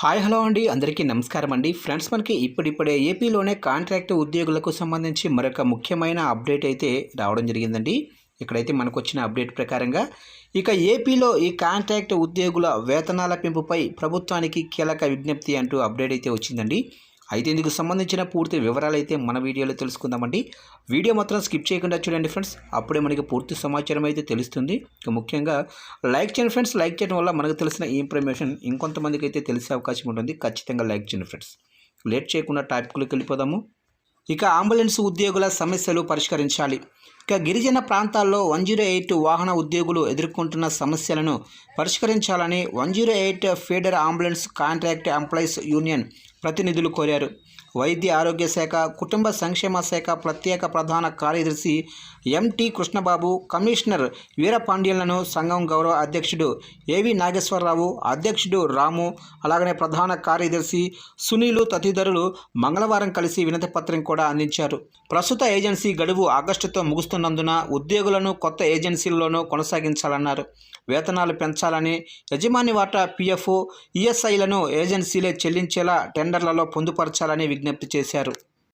Hi hello అండి. అందరికీ నమస్కారం అండి. ఫ్రెండ్స్ మనకి ఇప్పుడిప్పుడే ఏపీలోనే కాంట్రాక్ట్ ఉద్యోగులకు సంబంధించి మరొక ముఖ్యమైన అప్డేట్ అయితే రావడం జరిగిందండి. ఇక్కడైతే మనకు వచ్చిన అప్డేట్ ప్రకారంగా ఇక ఏపీలో ఈ కాంట్రాక్ట్ ఉద్యోగుల వేతనాల పెంపుపై ప్రభుత్వానికి కీలక విజ్ఞప్తి అంటూ అప్డేట్ అయితే వచ్చిందండి. అయితే ఇందుకు సంబంధించిన పూర్తి వివరాలు అయితే మన వీడియోలో తెలుసుకుందామండి. వీడియో మాత్రం స్కిప్ చేయకుండా చూడండి ఫ్రెండ్స్. అప్పుడే మనకి పూర్తి సమాచారం అయితే తెలుస్తుంది. ఇక ముఖ్యంగా లైక్ చేయండి ఫ్రెండ్స్. లైక్ చేయడం వల్ల మనకు తెలిసిన ఇన్ఫర్మేషన్ ఇంకొంతమందికి అయితే తెలిసే అవకాశం ఉంటుంది. ఖచ్చితంగా లైక్ చేయండి ఫ్రెండ్స్. లేట్ చేయకుండా టాపిక్లోకి వెళ్ళిపోదాము. ఇక అంబులెన్స్ ఉద్యోగుల సమస్యలు పరిష్కరించాలి. ఇక గిరిజన ప్రాంతాల్లో వన్ జీరో ఎయిట్ వాహన ఉద్యోగులు ఎదుర్కొంటున్న సమస్యలను పరిష్కరించాలని one zero eight feeder ambulance contract employees union ప్రతినిధులు కోరారు. వైద్య ఆరోగ్య శాఖ కుటుంబ సంక్షేమ శాఖ ప్రత్యేక ప్రధాన కార్యదర్శి ఎంటి కృష్ణబాబు కమిషనర్ వీరపాండ్యన్లను సంఘం గౌరవ అధ్యక్షుడు ఏవి నాగేశ్వరరావు అధ్యక్షుడు రాము అలాగనే ప్రధాన కార్యదర్శి సునీలు తదితరులు మంగళవారం కలిసి వినతిపత్రం కూడా అందించారు. ప్రస్తుత ఏజెన్సీ గడువు ఆగస్టుతో చేస్తున్నందున ఉద్యోగులను కొత్త ఏజెన్సీల్లోనూ కొనసాగించాలన్నారు. వేతనాలు పెంచాలని యజమాని వాటా పిఎఫ్ ఈఎస్ఐలను ఏజెన్సీలే చెల్లించేలా టెండర్లలో పొందుపరచాలని విజ్ఞప్తి చేశారు.